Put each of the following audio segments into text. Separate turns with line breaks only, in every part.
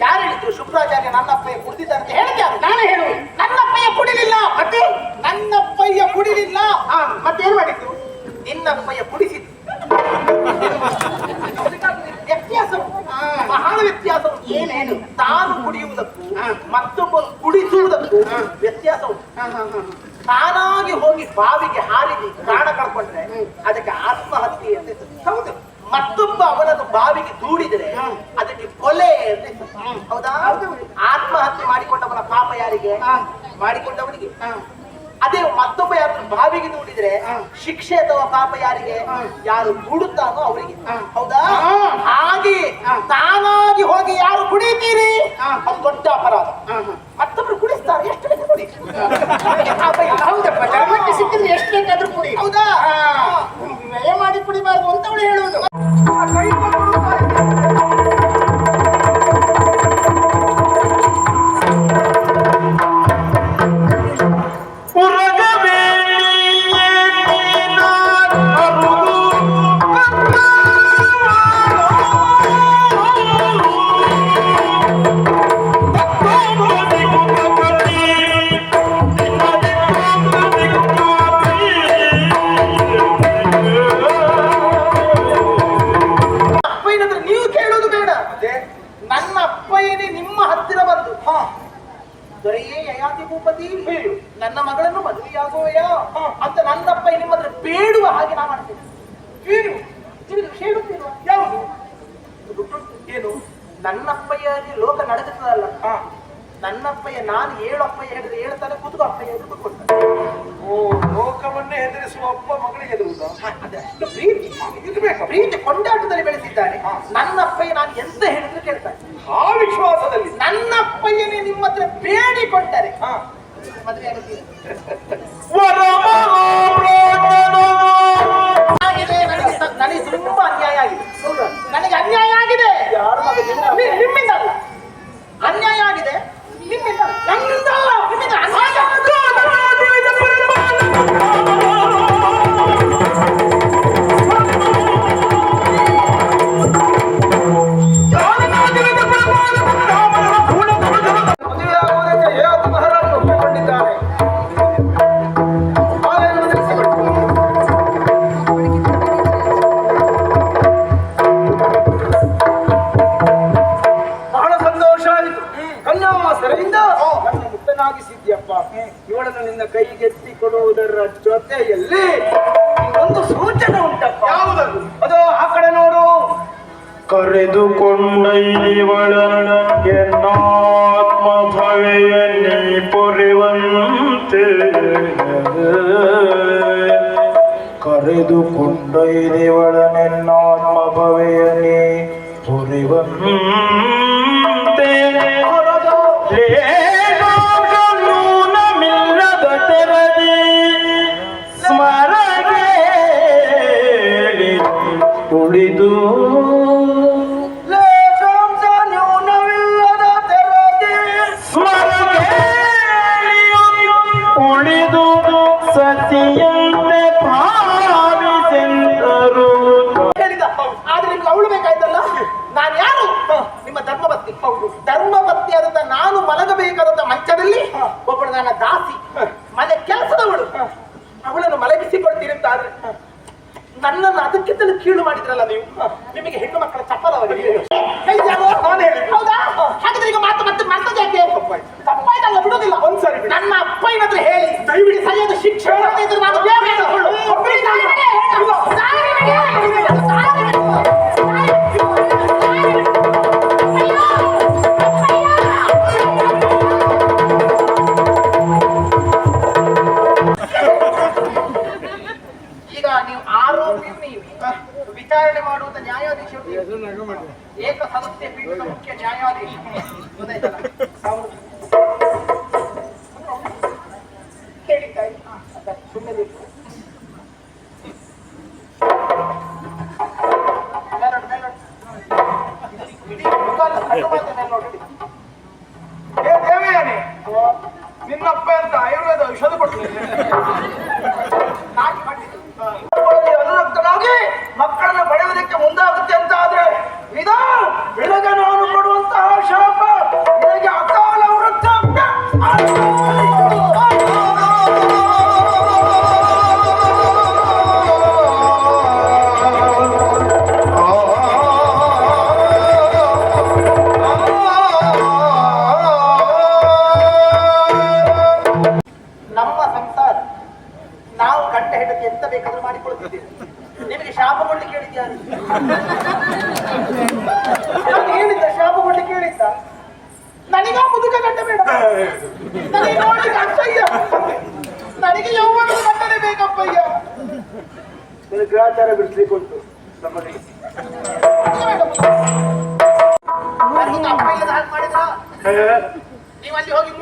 ಯಾರು ಹೇಳಿದ್ರು ಶುಕ್ರಾಚಾರ್ಯ ನನ್ನಪ್ಪಯ್ಯ ಕುಡಿದಿದ್ದಾರೆ ಅಂತ ಹೇಳಿದ್ದೆ ಯಾರು
ನಾನೇ ಹೇಳು
ನನ್ನಪ್ಪಯ್ಯ ಕುಡಿಲಿಲ್ಲ.
ಮತ್ತೆ?
ನನ್ನಪ್ಪಯ್ಯ ಕುಡಿಲಿಲ್ಲ.
ಹಾ ಮತ್ತೇನ್ ಮಾಡಿದ್ರು
ನಿನ್ನಪ್ಪಯ್ಯ ಕುಡಿಸಿದ್ರು ವ್ಯತ್ಯಾಸ. ಬಹಳ ವ್ಯತ್ಯಾಸ
ಏನೇನು
ತಾನು ಕುಡಿಯುವುದಕ್ಕೂ
ಮತ್ತೊಬ್ಬ
ಮತ್ತೊಬ್ಬರು ಕುಡಿಸುವುದಕ್ಕೂ. ವ್ಯತ್ಯಾಸ ತಾನಾಗಿ ಹೋಗಿ ಬಾವಿಗೆ ಹಾರಿದಿ ಪ್ರಾಣ ಕಳ್ಕೊಂಡ್ರೆ ಅದಕ್ಕೆ ಆತ್ಮಹತ್ಯೆ ಅಂತ.
ಹೌದು.
ಮತ್ತೊಬ್ಬ ಅವನನ್ನು ಬಾವಿಗೆ ದೂಡಿದರೆ ಹೌದಾ? ಆತ್ಮಹತ್ಯೆ ಮಾಡಿಕೊಂಡವನ ಪಾಪ ಯಾರಿಗೆ. ಮಾಡಿಕೊಂಡವನಿಗೆ. ಅದೇ ಮತ್ತೊಬ್ಬ ಯಾರು ಬಾವಿಗೆ
ನೋಡಿದ್ರೆ.
ಶಿಕ್ಷೆ ಅಥವಾ ಪಾಪ ಯಾರಿಗೆ? ಯಾರು ದೂಡುತ್ತಾನೋ ಅವರಿಗೆ. ಹೌದಾ. ಹಾಗೆ. ತಾನಾಗಿ ಹೋಗಿ ಯಾರು ಕುಡಿತೀರಿ. ಅದು ದೊಡ್ಡ ಅಪರಾಧ. ಮತ್ತೊಬ್ರು ಕುಡಿಸ್ತಾರೆ. ಎಷ್ಟು ಬೇಕು ಕುಡಿ. ದೊರೆಯೇ ಯಯಾತಿ ಭೂಪತಿ ನನ್ನ ಮಗಳನ್ನು ಮದುವೆಯಾಗುವೆಯಾ? ಅಂತ ನನ್ನ ಅಪ್ಪಯ್ಯ ನಿಮ್ಮ ಹತ್ರ ಬೇಡುವ ಹಾಗೆ ನಾ ಮಾಡ್ತೇನೆ. ಏನು? ಹೇಳುತ್ತಿರುವ ಯಾವುದು? ಗೊತ್ತುಂಟು. ಏನು? ನನ್ನಪ್ಪಯ್ಯಗೆ ಲೋಕ ನಡೆದಿರ್ತದಲ್ಲ. ನನ್ನಪ್ಪಯ್ಯ ನಾನು ಏಳು ಅಪ್ಪಯ್ಯ ಹೇಳಿದ್ರೆ ಹೇಳ್ತಾನೆ ಕೂತು ಅಪ್ಪಯ್ಯ ಕೂತ್ಕೊಳ್ತಾನೆ.
ಓ ಲೋಕವನ್ನೇ ಹೆದರಿಸುವ ಅಪ್ಪ ಮಗಳಿಗೆ ಹೆದರುವುದಾ
ಹ, ಅದಷ್ಟು ಪ್ರೀತಿ. ಇರ್ಬೇಕು. ಪ್ರೀತಿ ಕೊಂಡಾಟದಲ್ಲಿ ಬೆಳೆಸಿದ್ದಾನೆ. ನನ್ನ ಅಪ್ಪಯ್ಯ ನಾನು ಎಂತ ಹೇಳಿದ್ರು
ಕೊಡುವುದರ ಜೊತೆಯಲ್ಲಿ ಒಂದು ಸೂಚನೆ ಉಂಟಪ್ಪ. ಯಾವುದದು? ಅದು ಆ ಕಡೆ ನೋಡು.
ಕರೆದುಕೊಂಡೈವಳ ಎನ್ನಾತ್ಮ ಭವೆಯನ್ನೇ ಪೊರೆವಂತೆ. ಕರೆದುಕೊಂಡೈವಳ ನೆನ್ನಾತ್ಮ ಭವೆಯನ್ನೇ ಪೊರೆವಂತೆ. ಸ್ಮರಣೆಯು ಉಳಿದು ಸತಿಯಂತೆ ಭಾವಿಸೆಂದರು
ಆದ್ರೆ ನಿಮ್ಗೆ ಅವಳು ಬೇಕಾಯ್ತಲ್ಲ? ನಾನು ಯಾರು? ನಿಮ್ಮ ಧರ್ಮಪತ್ನಿ. ಹೌದು. ಧರ್ಮಪತ್ನಿ ಆದಂತ ನಾನು ಮಲಗಬೇಕಾದಂತ ಮಂಚದಲ್ಲಿ ಒಬ್ಬಳು ನನ್ನ ದಾಸಿ. ಮನೆ ಕೆಲಸದವಳು. ಅವಳನ್ನು ಮಲಗಿಸಿಕೊಳ್ತೀರಿ ಅಂತ ಆದ್ರೆ ನನ್ನನ್ನು ಅದಕ್ಕಿಂತಲೂ ಕೀಳು ಮಾಡಿದ್ರಲ್ಲ ನೀವು? ನಿಮಗೆ ಹೆಣ್ಣು ಮಕ್ಕಳ ಚಪ್ಪಲವರಿಗೆ ಹೌದಾ? ಹಾಗಾದ್ರೆ ಈಗ ಮಾತು ಮತ್ತೆ ಮರ್ತದೆ ಯಾಕೆ? ತಪ್ಪಾಯ್ತಲ್ಲ ಬಿಡೋದಿಲ್ಲ
ಒಂದ್ಸರಿ.
ನನ್ನ ಅಪ್ಪ ಹತ್ರ ಹೇಳಿ. ದಯವಿಟ್ಟು ಸರಿಯಾದ ಶಿಕ್ಷಣ ನಾನು ಬೇಗ ವಿಚಾರಣೆ ಮಾಡುವಂತ ನ್ಯಾಯಾಧೀಶರು. ಏಕ ಸದಸ್ಯ ಪೀಠದ ಮುಖ್ಯ ನ್ಯಾಯಾಧೀಶ. ಅದ ಸುಮ್ಮನೆ
ನಮ್ಮ
ಸಂಸಾರ. ನಾವು
ಗಂಟೆ ಹೆಂಡತಿ ಎಂತ ಬೇಕಾದ್ರೂ ಮಾಡಿಕೊಳ್ತಿದ್ದೇವೆ. ನಿಮಗೆ ಶಾಪ ಕೊಡ್ಲಿಕ್ಕೆ ಹೇಳಿದ್ಯಾರು ಹೇಳಿದ್ದ ಶಾಪ
ಕೊಡ್ಲಿಕ್ಕೆ ಹೇಳಿದ್ದ. ನನಗೆ ಮುದುಕ ಗಂಡ ಬೇಡ. ನನಗೆ ನೋಡ್ಲಿಕ್ಕೆ ಅಷ್ಟಯ್ಯ ನನಗೆ ಯೌವನದ ಗಂಡನೆ ಬೇಕಪ್ಪಯ್ಯ.
ನಿನ್ನ ಗ್ರಾಚಾರ ಬಿಡಿಸ್ಲಿಕ್ಕೆ ಉಂಟು ನಮ್ಮಲ್ಲಿ
ಮಾಡಿದ್ರ? ನೀವು ಅಲ್ಲಿ ಹೋಗಿ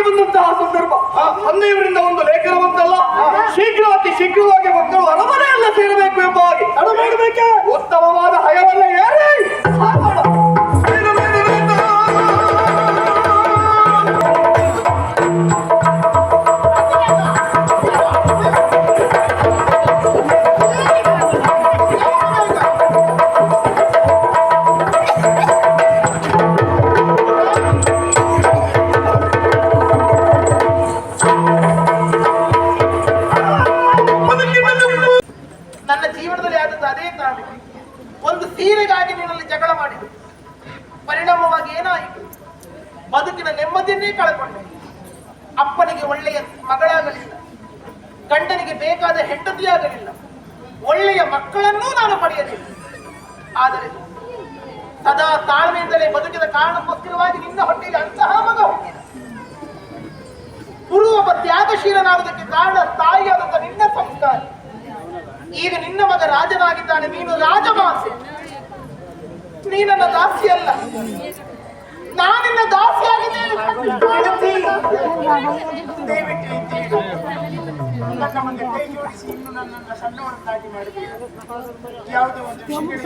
ವಿದ್ಯಾರ್ಥಿಗಳಿಗಾಗಿ ಬಂದಂತಹ ಸಂದರ್ಭ. ಅಂದೆಯವರಿಂದ ಒಂದು ಲೇಖನ ಬಂತಲ್ಲ ಶೀಘ್ರ ಅತಿ ಶೀಘ್ರವಾಗಿ ಮಕ್ಕಳು ಅರಮನೆಯಲ್ಲ ಸೇರಬೇಕು ಎಂಬ ಹಾಗೆ. ಉತ್ತಮವಾದ ಹಯವನ್ನ ಏರಿ
ಪರಿಣಾಮವಾಗಿ ಏನಾಯಿತು ಬದುಕಿನ ನೆಮ್ಮದಿಯನ್ನೇ ಕಳ್ಕೊಂಡೆ ಅಪ್ಪನಿಗೆ ಒಳ್ಳೆಯ ಮಗಳಾಗಲಿಲ್ಲ. ಗಂಡನಿಗೆ ಬೇಕಾದ ಹೆಂಡತಿಯಾಗಲಿಲ್ಲ ಒಳ್ಳೆಯ ಮಕ್ಕಳನ್ನೂ ನಾನು ಪಡೆಯಲಿಲ್ಲ. ಆದರೆ ಸದಾ ತಾಳ್ಮೆಯಿಂದಲೇ ಬದುಕಿದ ಕಾರಣಕ್ಕೋಸ್ಕರವಾಗಿ ನಿನ್ನ ಹೊಟ್ಟೆಗೆ ಅಂತಹ ಮಗ ಹುಟ್ಟಿದ. ಗುರು ಒಬ್ಬ ತ್ಯಾಗಶೀಲನಾಗುವುದಕ್ಕೆ ಕಾರಣ ತಾಯಿಯಾದಂತ ನಿನ್ನ ಸಂಸ್ಕಾರ. ಈಗ ನಿನ್ನ ಮಗ ರಾಜನಾಗಿದ್ದಾನೆ. ನೀನು ರಾಜಮಾತೆ ನೀ ನನ್ನ ದಾಸಿ ಅಲ್ಲ ನಾನಿನ್ನ
ಜೋಡಿಸಿ ಇನ್ನು ಯಾವುದೋ ಒಂದು